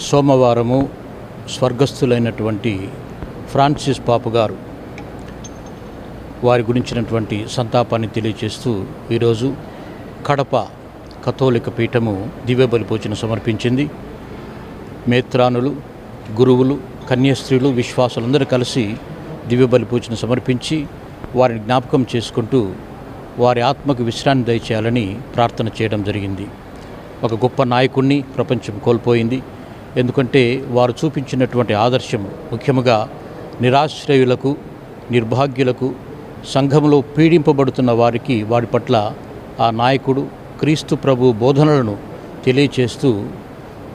సోమవారము స్వర్గస్థులైనటువంటి ఫ్రాన్సిస్ పాపు గారు వారి గురించినటువంటి సంతాపాన్ని తెలియజేస్తూ ఈరోజు కడప కథోలిక పీఠము దివ్యబలి పూజను సమర్పించింది. మేత్రానులు గురువులు కన్యాస్త్రీలు విశ్వాసులందరూ కలిసి దివ్యబలి పూజను సమర్పించి వారిని జ్ఞాపకం చేసుకుంటూ వారి ఆత్మకు విశ్రాంతి దయచేయాలని ప్రార్థన చేయడం జరిగింది. ఒక గొప్ప నాయకుణ్ణి ప్రపంచం కోల్పోయింది. ఎందుకంటే వారు చూపించినటువంటి ఆదర్శం ముఖ్యంగా నిరాశ్రయులకు నిర్భాగ్యులకు సంఘంలో పీడింపబడుతున్న వారికి వారి పట్ల ఆ నాయకుడు క్రీస్తు ప్రభు బోధనలను తెలియచేస్తూ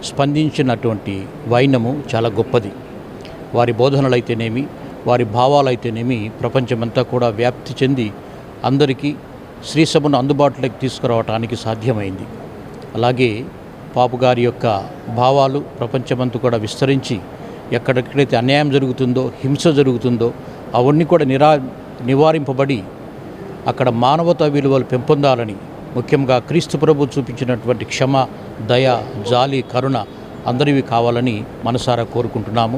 స్పందించినటువంటి వైనము చాలా గొప్పది. వారి బోధనలైతేనేమి వారి భావాలైతేనేమి ప్రపంచమంతా కూడా వ్యాప్తి చెంది అందరికీ శ్రీసభను అందుబాటులోకి తీసుకురావటానికి సాధ్యమైంది. అలాగే పాపు గారి యొక్క భావాలు ప్రపంచమంతా కూడా విస్తరించి ఎక్కడెక్కడైతే అన్యాయం జరుగుతుందో హింస జరుగుతుందో అవన్నీ కూడా నిరా నివారింపబడి అక్కడ మానవతా విలువలు పెంపొందాలని ముఖ్యంగా క్రీస్తు ప్రభు చూపించినటువంటి క్షమ దయ జాలి కరుణ అందరివి కావాలని మనసారా కోరుకుంటున్నాము.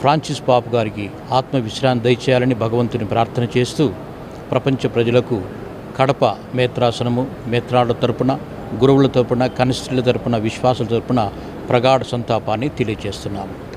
ఫ్రాన్సిస్ పాప్ గారికి ఆత్మ విశ్రాంతి దయచేయాలని భగవంతుని ప్రార్థన చేస్తూ ప్రపంచ ప్రజలకు కడప మేత్రాసనము మేత్రాల తరపున గురువుల తరపున కనిష్ఠుల తరపున విశ్వాసుల తరపున ప్రగాఢ సంతాపాన్ని తెలియజేస్తున్నాము